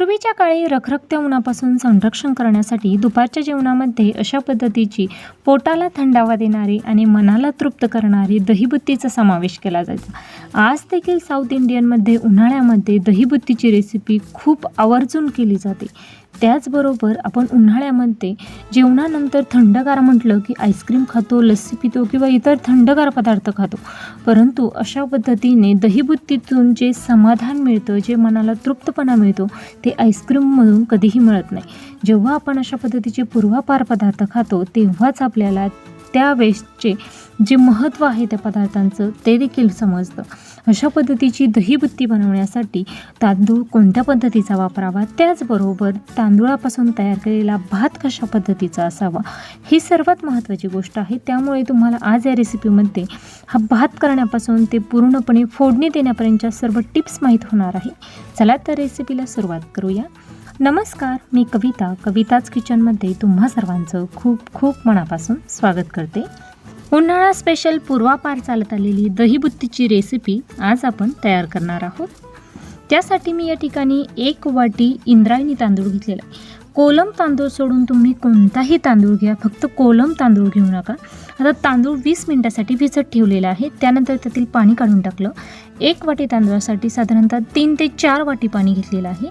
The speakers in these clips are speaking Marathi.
पूर्वीच्या काळी रखरखत्या उन्हापासून संरक्षण करण्यासाठी दुपारच्या जेवणामध्ये अशा पद्धतीची पोटाला थंडावा देणारी आणि मनाला तृप्त करणारी दहीबुत्तीचा समावेश केला जायचा. आज देखील साऊथ इंडियनमध्ये उन्हाळ्यामध्ये दहीबुत्तीची रेसिपी खूप आवर्जून केली जाते. त्याचबरोबर आपण उन्हाळ्यामध्ये जेवणानंतर थंडगार म्हटलं की आईस्क्रीम खातो लस्सी पितो किंवा इतर थंडगार पदार्थ खातो. परंतु अशा पद्धतीने दहीबुत्तीतून जे समाधान मिळतं जे मनाला तृप्तपणा मिळतो ते आईस्क्रीममधून कधीही मिळत नाही. जेव्हा आपण अशा पद्धतीचे पूर्वापार पदार्थ खातो तेव्हाच आपल्याला त्यावेळेसचे जे महत्त्व आहे त्या पदार्थांचं ते देखील समजतं. अशा पद्धतीची दहीबत्ती बनवण्यासाठी तांदूळ कोणत्या पद्धतीचा वापरावा? त्याचबरोबर तांदूळापासून तयार केलेला भात कशा पद्धतीचा असावा? ही सर्वात महत्त्वाची गोष्ट आहे. त्यामुळे तुम्हाला आज या रेसिपीमध्ये हा भात करण्यापासून ते पूर्णपणे फोडणी देण्यापर्यंतच्या सर्व टिप्स माहीत होणार आहे. चला तर रेसिपीला सुरुवात करूया. नमस्कार मी कविता. कविताच किचनमध्ये तुम्हा सर्वांचं खूप खूप मनापासून स्वागत करते. उन्हाळा स्पेशल पूर्वापार चालत आलेली दहीबुत्तीची रेसिपी आज आपण तयार करणार आहोत. त्यासाठी मी या ठिकाणी एक वाटी इंद्रायणी तांदूळ घेतलेला आहे. कोलम तांदूळ सोडून तुम्ही कोणताही तांदूळ घ्या फक्त कोलम तांदूळ घेऊ नका. आता तांदूळ वीस मिनटासाठी भिजत ठेवलेला आहे. त्यानंतर त्यातील पाणी काढून टाकलं. एक वाटी तांदूळासाठी साधारणतः तीन ते चार वाटी पाणी घेतलेलं आहे.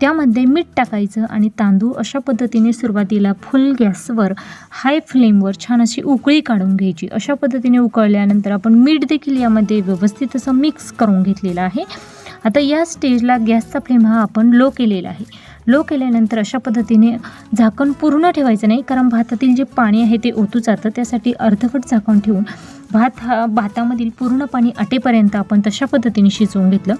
त्यामध्ये मीठ टाकायचं आणि तांदूळ अशा पद्धतीने सुरुवातीला फुल गॅसवर हाय फ्लेमवर छान अशी उकळी काढून घ्यायची. अशा पद्धतीने उकळल्यानंतर आपण मीठ देखील यामध्ये व्यवस्थित असं मिक्स करून घेतलेलं आहे. आता या स्टेजला गॅसचा फ्लेम हा आपण लो केलेला आहे. लो केल्यानंतर अशा पद्धतीने झाकण पूर्ण ठेवायचं नाही कारण भातातील जे पाणी आहे ते ओतू जातं. त्यासाठी अर्धवट झाकण ठेवून भात हा भातामधील पूर्ण पाणी आटेपर्यंत आपण तशा पद्धतीने शिजवून घेतलं.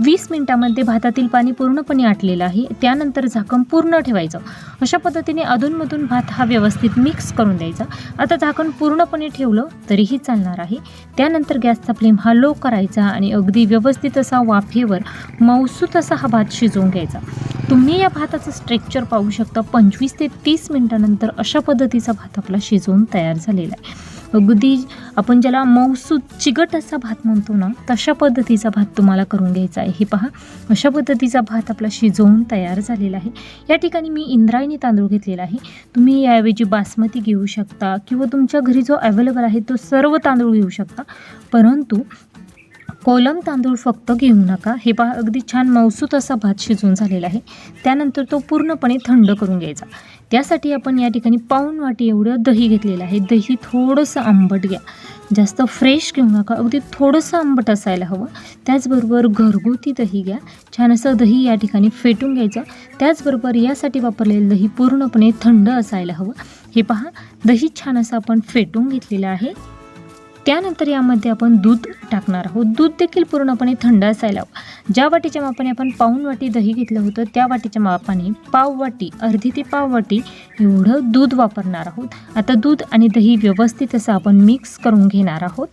वीस मिनटामध्ये भातातील पाणी पूर्णपणे आटलेलं आहे. त्यानंतर झाकण पूर्ण ठेवायचं. अशा पद्धतीने अधूनमधून भात हा व्यवस्थित मिक्स करून द्यायचा. आता झाकण पूर्णपणे ठेवलं तरीही चालणार आहे. त्यानंतर गॅसचा फ्लेम हा लो करायचा आणि अगदी व्यवस्थित असा वाफेवर मौसूत असा हा भात शिजवून घ्यायचा. तुम्ही या भाताचं स्ट्रेक्चर पाहू शकता. पंचवीस ते तीस मिनटानंतर अशा पद्धतीचा भात आपला शिजवून तयार झालेला आहे. अगदी आपण ज्याला मौसूद चिकट असा भात म्हणतो ना तशा पद्धतीचा भात तुम्हाला करून घ्यायचा आहे. हे पहा अशा पद्धतीचा भात आपला शिजवून तयार झालेला आहे. या ठिकाणी मी इंद्रायणी तांदूळ घेतलेला आहे. तुम्ही याऐवजी बासमती घेऊ शकता किंवा तुमच्या घरी जो अवेलेबल आहे तो सर्व तांदूळ घेऊ शकता. परंतु कोलम तांदूळ फक्त घेऊ नका. हे पहा अगदी छान मौसूत असा भात शिजवून झालेला आहे. त्यानंतर तो पूर्णपणे थंड करून घ्यायचा. त्यासाठी आपण या ठिकाणी पाऊण वाटी एवढं दही घेतलेलं आहे. दही थोडंसं आंबट घ्या. जास्त फ्रेश घेऊ नका. अगदी थोडंसं आंबट असायला हवं. त्याचबरोबर घरगुती दही घ्या. छान असं दही या ठिकाणी फेटून घ्यायचं. त्याचबरोबर यासाठी वापरलेलं दही पूर्णपणे थंड असायला हवं. हे पहा दही छान असं आपण फेटून घेतलेलं आहे. त्यानंतर यामध्ये आपण दूध टाकणार आहोत. दूध देखील पूर्णपणे थंड असायला हवं. ज्या वाटीच्या मापाने आपण पाऊन वाटी दही घेतलं होतं त्या वाटीच्या मापाने पाव वाटी अर्धी ते पाव वाटी एवढं दूध वापरणार आहोत. आता दूध आणि दही व्यवस्थित असं आपण मिक्स करून घेणार आहोत.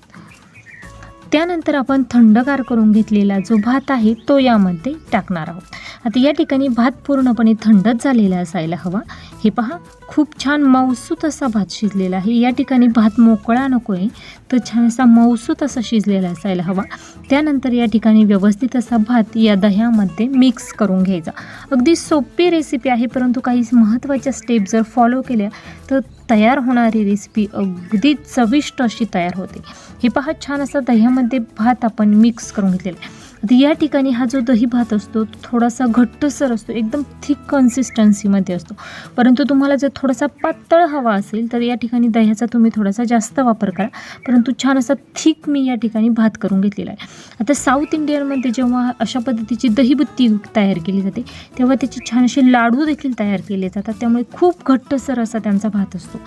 त्यानंतर आपण थंडगार करून घेतलेला जो भात आहे तो यामध्ये टाकणार आहोत. आता या ठिकाणी भात पूर्णपणे थंडच झालेला असायला हवा. हे पहा खूप छान मौसूत असा भात शिजलेला आहे. या ठिकाणी भात मोकळा नको आहे तर छान असा मौसूत असा शिजलेला असायला हवा. त्यानंतर या ठिकाणी व्यवस्थित असा भात या दह्यामध्ये मिक्स करून घ्यायचा. अगदी सोपी रेसिपी आहे परंतु काही महत्त्वाच्या स्टेप जर फॉलो केल्या तर तयार होणारी रेसिपी अगदी चविष्ट अशी तयार होते. हे पहा छान असा दह्यामध्ये भात आपण मिक्स करून घेतलेला आहे. आता या ठिकाणी हा जो दही भात असतो तो थोडासा घट्टसर असतो एकदम थिक कन्सिस्टन्सीमध्ये असतो. परंतु तुम्हाला जर थोडासा पातळ हवा असेल तर या ठिकाणी दह्याचा तुम्ही थोडासा जास्त वापर करा. परंतु छान असा थिक मी या ठिकाणी भात करून घेतलेला आहे. आता साऊथ इंडियनमध्ये जेव्हा अशा पद्धतीची दहीबुत्ती तयार केली जाते तेव्हा त्याचे छान असे लाडू देखील तयार केले जातात. त्यामुळे खूप घट्टसर असा त्यांचा भात असतो.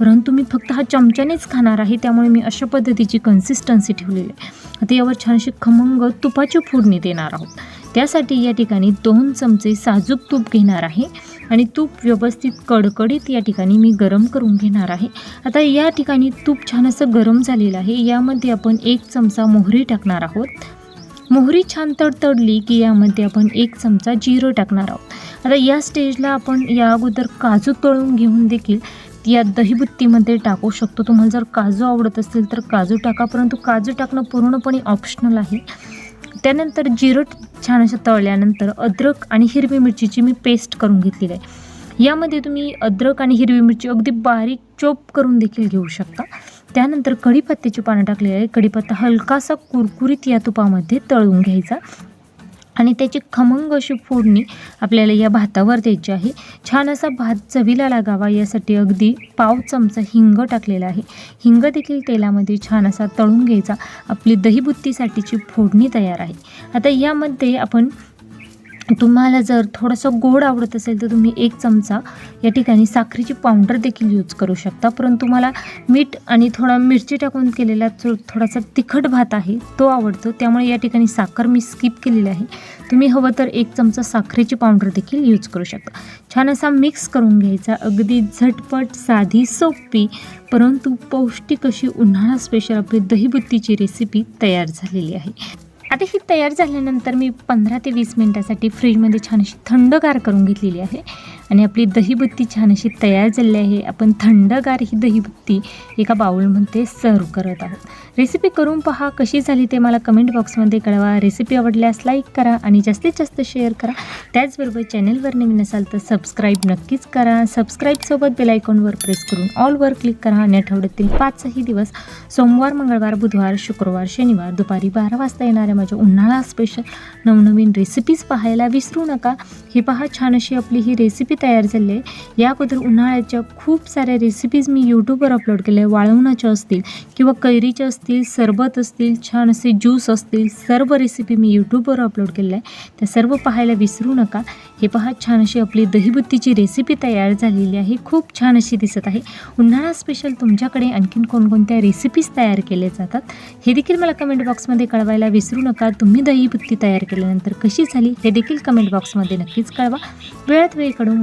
परंतु मी फक्त हा चमच्यानेच खाणार आहे त्यामुळे मी अशा पद्धतीची कन्सिस्टन्सी ठेवलेली आहे. आता यावर छान अशी खमंग तुपाची फोडणी देणार आहोत. त्यासाठी या ठिकाणी दोन चमचे साजूक तूप घेणार आहे आणि तूप व्यवस्थित कडकडीत या ठिकाणी मी गरम करून घेणार आहे. आता या ठिकाणी तूप छान असं गरम झालेलं आहे. यामध्ये आपण एक चमचा मोहरी टाकणार आहोत. मोहरी छान तडतडली की यामध्ये आपण एक चमचा जिरं टाकणार आहोत. आता या स्टेजला आपण या अगोदर काजू तळून घेऊन देखील या दहीबुत्तीमध्ये टाकू शकतो. तुम्हाला जर काजू आवडत असेल तर काजू टाका परंतु काजू टाकणं पूर्णपणे ऑप्शनल आहे. त्यानंतर जिरं छान असं तळल्यानंतर अद्रक आणि हिरवी मिरचीची मी पेस्ट करून घेतलेली आहे. यामध्ये तुम्ही अद्रक आणि हिरवी मिरची अगदी बारीक चोप करून देखील घेऊ शकता. त्यानंतर कढीपत्त्याची पानं टाकलेली आहे. कढीपत्ता हलकासा कुरकुरीत या तुपामध्ये तळून घ्यायचा. आणि त्याची खमंग अशी फोडणी आपल्याला या भातावर द्यायची आहे. छान असा भात चवीला लागावा यासाठी अगदी पाव चमचा हिंग टाकलेला आहे. हिंग देखील तेलामध्ये छान असा तळून घ्यायचा. आपली दहीबुत्तीसाठीची फोडणी तयार आहे. आता यामध्ये आपण तुम्हाला जर थोडंसं गोड आवडत असेल तर तुम्ही एक चमचा या ठिकाणी साखरेची पावडर देखील यूज करू शकता. परंतु मला मीठ आणि थोडा मिरची टाकून केलेला जो थोडासा तिखट भात आहे तो आवडतो. त्यामुळे या ठिकाणी साखर मी स्किप केलेली आहे. तुम्ही हवं तर एक चमचा साखरेची पावडर देखील यूज करू शकता. छान असा मिक्स करून घ्यायचा. अगदी झटपट साधी सोपी परंतु पौष्टिक अशी उन्हाळा स्पेशल आपली दहीबुत्तीची रेसिपी तयार झालेली आहे. आता ही तयार झाल्यानंतर मी पंधरा ते वीस मिनटासाठी फ्रीजमध्ये छान अशी थंडगार करून घेतलेली आहे. आणि आपली दहीबत्ती छान अशी तयार झालेली आहे. आपण थंडगार ही दहीबत्ती एका बाउलमध्ये सर्व करत आहोत. रेसिपी करून पहा कशी झाली ते मला कमेंट बॉक्समध्ये कळवा. रेसिपी आवडल्यास लाईक करा आणि जास्तीत जास्त शेअर करा. त्याचबरोबर चॅनलवर नवीन असाल तर सबस्क्राईब नक्कीच करा. सबस्क्राईबसोबत बेलायकॉनवर प्रेस करून ऑलवर क्लिक करा. आणि आठवड्यातील पाचही दिवस सोमवार मंगळवार बुधवार शुक्रवार शनिवार दुपारी बारा वाजता येणाऱ्या माझ्या उन्हाळा स्पेशल नवनवीन रेसिपीज पाहायला विसरू नका. ही पहा छान अशी आपली ही रेसिपी तयार झाले. या अगोदर उन्हाळ्याच्या खूप साऱ्या रेसिपीज मी यूट्यूबवर अपलोड केल्या. वाळवणाच्या असतील किंवा कैरीच्या असतील सरबत असतील छान असे ज्यूस असतील सर्व रेसिपी मी यूट्यूबवर अपलोड केलेल्या आहे त्या सर्व पाहायला विसरू नका. हे पहा छान अशी आपली दहीबुत्तीची रेसिपी तयार झालेली आहे. खूप छान अशी दिसत आहे. उन्हाळा स्पेशल तुमच्याकडे आणखीन कोणकोणत्या रेसिपीज तयार केल्या जातात हे देखील मला कमेंट बॉक्समध्ये कळवायला विसरू नका. तुम्ही दहीबुत्ती तयार केल्यानंतर कशी झाली हे देखील कमेंट बॉक्समध्ये नक्कीच कळवा. वेळात वेळ काढून